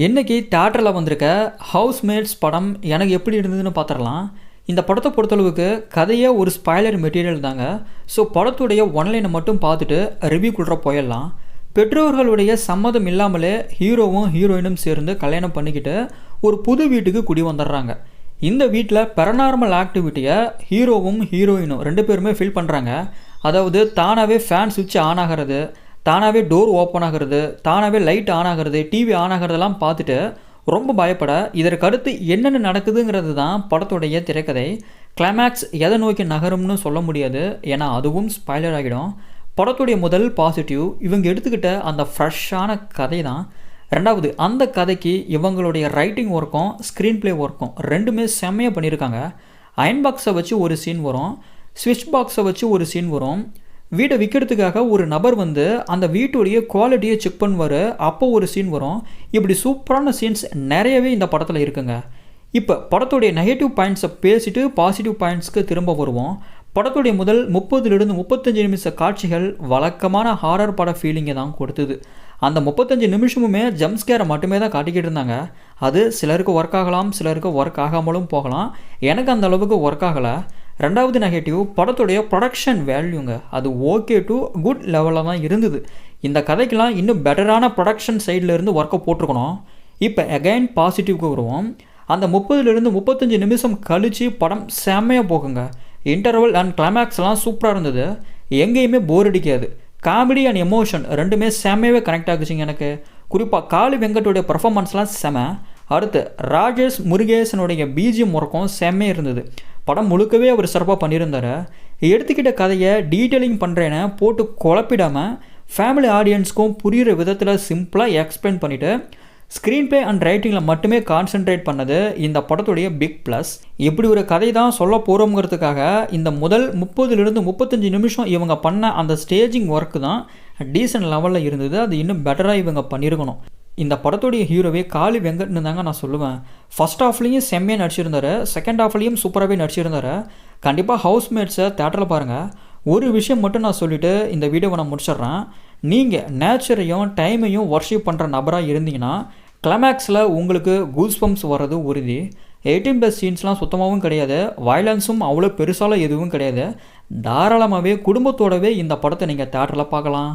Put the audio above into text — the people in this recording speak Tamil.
இன்றைக்கி தேட்டரில் வந்திருக்க ஹவுஸ்மேட்ஸ் படம் எனக்கு எப்படி இருந்ததுன்னு பார்த்துடலாம். இந்த படத்தை பொறுத்தளவுக்கு கதையே ஒரு ஸ்பாய்லர் மெட்டீரியல் தாங்க. ஸோ படத்துடைய ஒன்லைனை மட்டும் பார்த்துட்டு ரிவ்யூக்குள்ள போயிடலாம். பெற்றோர்களுடைய சம்மதம் இல்லாமலே ஹீரோவும் ஹீரோயினும் சேர்ந்து கல்யாணம் பண்ணிக்கிட்டு ஒரு புது வீட்டுக்கு குடி வந்துடுறாங்க. இந்த வீட்டில் பெரநார்மல் ஆக்டிவிட்டியை ஹீரோவும் ஹீரோயினும் ரெண்டு பேருமே ஃபீல் பண்ணுறாங்க அதாவது தானாகவே ஃபேன் சுவிட்ச் ஆன் ஆகிறது தானாகவே டோர் ஓப்பன் ஆகிறது தானாகவே லைட் ஆன் ஆகிறது டிவி ஆன் ஆகிறதெல்லாம் பார்த்துட்டு ரொம்ப பயப்பட இதற்கு அடுத்து என்னென்ன நடக்குதுங்கிறது தான் படத்துடைய திரைக்கதை. கிளைமேக்ஸ் எதை நோக்கி நகரும்னு சொல்ல முடியாது ஏன்னா அதுவும் ஸ்பாய்லர் ஆகிடும். படத்துடைய முதல் பாசிட்டிவ் இவங்க எடுத்துக்கிட்ட அந்த ஃப்ரெஷ்ஷான கதை தான் ரெண்டாவது அந்த கதைக்கு இவங்களுடைய ரைட்டிங் ஒர்க்கும் ஸ்க்ரீன் ப்ளே ஒர்க்கும் ரெண்டுமே செம்மையாக பண்ணியிருக்காங்க. அயன் பாக்ஸை வச்சு ஒரு சீன் வரும் ஸ்விட்ச் பாக்ஸை வச்சு ஒரு சீன் வரும். வீட்டை விற்கிறதுக்காக ஒரு நபர் வந்து அந்த வீட்டுடைய குவாலிட்டியை செக் பண்ணுவார். அப்போ ஒரு சீன் வரும். இப்படி சூப்பரான சீன்ஸ் நிறையவே இந்த படத்தில் இருக்குங்க. இப்போ படத்துடைய நெகட்டிவ் பாயிண்ட்ஸை பேசிட்டு பாசிட்டிவ் பாயிண்ட்ஸ்க்கு திரும்ப வருவோம். படத்துடைய முதல் முப்பதுலேருந்து முப்பத்தஞ்சு நிமிஷ காட்சிகள் வழக்கமான ஹாரர் பட ஃபீலிங்கை தான் கொடுத்தது. அந்த முப்பத்தஞ்சு நிமிஷமுமே ஜம்ஸ்கேரை மட்டுமே தான் காட்டிக்கிட்டு இருந்தாங்க. அது சிலருக்கு ஒர்க் ஆகலாம் சிலருக்கு ஒர்க் ஆகாமலும் போகலாம். எனக்கு அந்த அளவுக்கு ஒர்க் ஆகலை. ரெண்டாவது நெகட்டிவ் படத்துடைய ப்ரொடக்ஷன் வேல்யூங்க அது ஓகே டு குட் லெவலில் தான் இருந்தது. இந்த கதைக்கெலாம் இன்னும் பெட்டரான ப்ரொடக்ஷன் சைடில் இருந்து ஒர்க்கை போட்டிருக்கணும். இப்போ அகைன் பாசிட்டிவ்க்கு வருவோம். அந்த முப்பதுலேருந்து முப்பத்தஞ்சு நிமிஷம் கழித்து படம் செம்மையாக போகுங்க. இன்டர்வல் அண்ட் கிளைமேக்ஸ்லாம் சூப்பராக இருந்தது. எங்கேயுமே போர் அடிக்காது. காமெடி அண்ட் எமோஷன் ரெண்டுமே செம்மையாகவே கனெக்ட் ஆகுச்சுங்க எனக்கு. குறிப்பாக காளி வெங்கட்டுடைய பர்ஃபார்மன்ஸ்லாம் செம. அடுத்து ராஜேஷ் முருகேசனுடைய பிஜிஎம் முறக்கம் செம்மையாக இருந்தது. படம் முழுக்கவே அவர் சிறப்பாக பண்ணியிருந்தார். எடுத்துக்கிட்ட கதையை டீட்டெயிலிங் பண்ணுறேன்னு போட்டு குழப்பிடாமல் ஃபேமிலி ஆடியன்ஸ்க்கும் புரிகிற விதத்தில் சிம்பிளாக எக்ஸ்பிளைன் பண்ணிவிட்டு ஸ்க்ரீன் பிளே அண்ட் ரைட்டிங்கில் மட்டுமே கான்சென்ட்ரேட் பண்ணது இந்த படத்துடைய பிக் ப்ளஸ் இப்படி ஒரு கதை தான் சொல்ல போகிறோங்கிறதுக்காக இந்த முதல் முப்பதுலேருந்து முப்பத்தஞ்சு நிமிஷம் இவங்க பண்ண அந்த ஸ்டேஜிங் ஒர்க்கு தான் டீசன்ட் லெவலில் இருந்தது. அது இன்னும் பெட்டராக இவங்க பண்ணியிருக்கணும். இந்த படத்துடைய ஹீரோவே காளி வெங்கட்னு தாங்க நான் சொல்லுவேன். ஃபஸ்ட் ஹாஃப்லேயும் செம்மையாக நடிச்சிருந்தார். செகண்ட் ஹாஃப்லேயும் சூப்பராகவே நடிச்சிருந்தாரு. கண்டிப்பாக ஹவுஸ்மேட்ஸை தேட்டரில் பாருங்கள் ஒரு விஷயம் மட்டும் நான் சொல்லிவிட்டு இந்த வீடியோவை நான் முடிச்சிடுறேன். நீங்கள் நேச்சரையும் டைமையும் ஒர்ஷிப் பண்ணுற நபராக இருந்தீங்கன்னா கிளைமேக்ஸில் உங்களுக்கு கூஸ் பம்ப்ஸ் வர்றது உறுதி. எயிட்டீன் ப்ளஸ் சீன்ஸ்லாம் சுத்தமாகவும் கிடையாது. வயலன்ஸும் அவ்வளோ பெருசாலாம் எதுவும் கிடையாது. தாராளமாகவே குடும்பத்தோடவே இந்த படத்தை நீங்கள் தேட்டரில் பார்க்கலாம்.